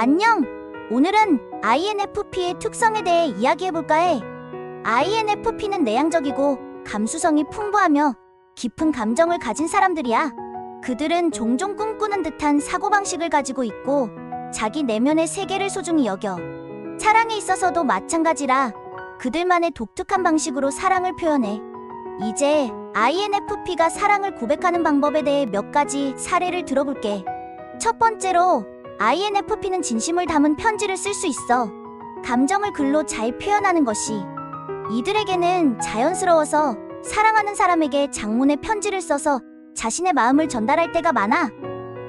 안녕! 오늘은 INFP의 특성에 대해 이야기해볼까 해. INFP는 내향적이고 감수성이 풍부하며 깊은 감정을 가진 사람들이야. 그들은 종종 꿈꾸는 듯한 사고방식을 가지고 있고 자기 내면의 세계를 소중히 여겨. 사랑에 있어서도 마찬가지라 그들만의 독특한 방식으로 사랑을 표현해. 이제 INFP가 사랑을 고백하는 방법에 대해 몇 가지 사례를 들어볼게. 첫 번째로 INFP는 진심을 담은 편지를 쓸 수 있어. 감정을 글로 잘 표현하는 것이 이들에게는 자연스러워서 사랑하는 사람에게 장문의 편지를 써서 자신의 마음을 전달할 때가 많아.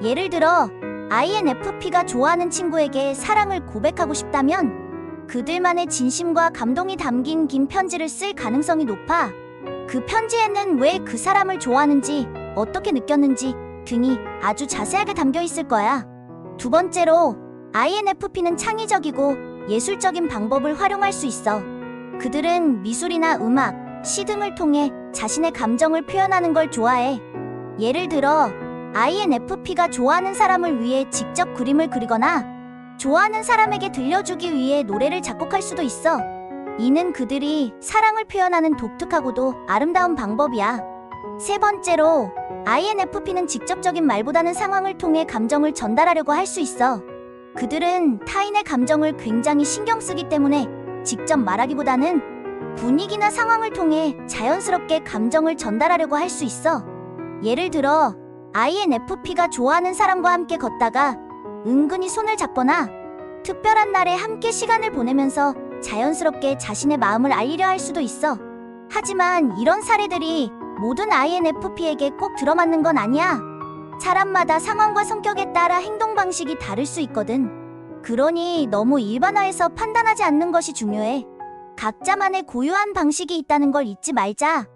예를 들어 INFP가 좋아하는 친구에게 사랑을 고백하고 싶다면 그들만의 진심과 감동이 담긴 긴 편지를 쓸 가능성이 높아. 그 편지에는 왜 그 사람을 좋아하는지, 어떻게 느꼈는지 등이 아주 자세하게 담겨 있을 거야. 두 번째로, INFP는 창의적이고 예술적인 방법을 활용할 수 있어. 그들은 미술이나 음악, 시 등을 통해 자신의 감정을 표현하는 걸 좋아해. 예를 들어, INFP가 좋아하는 사람을 위해 직접 그림을 그리거나 좋아하는 사람에게 들려주기 위해 노래를 작곡할 수도 있어. 이는 그들이 사랑을 표현하는 독특하고도 아름다운 방법이야. 세 번째로, INFP는 직접적인 말보다는 상황을 통해 감정을 전달하려고 할 수 있어. 그들은 타인의 감정을 굉장히 신경 쓰기 때문에 직접 말하기보다는 분위기나 상황을 통해 자연스럽게 감정을 전달하려고 할 수 있어. 예를 들어, INFP가 좋아하는 사람과 함께 걷다가 은근히 손을 잡거나 특별한 날에 함께 시간을 보내면서 자연스럽게 자신의 마음을 알리려 할 수도 있어. 하지만 이런 사례들이 모든 INFP에게 꼭 들어맞는 건 아니야. 사람마다 상황과 성격에 따라 행동 방식이 다를 수 있거든. 그러니 너무 일반화해서 판단하지 않는 것이 중요해. 각자만의 고유한 방식이 있다는 걸 잊지 말자.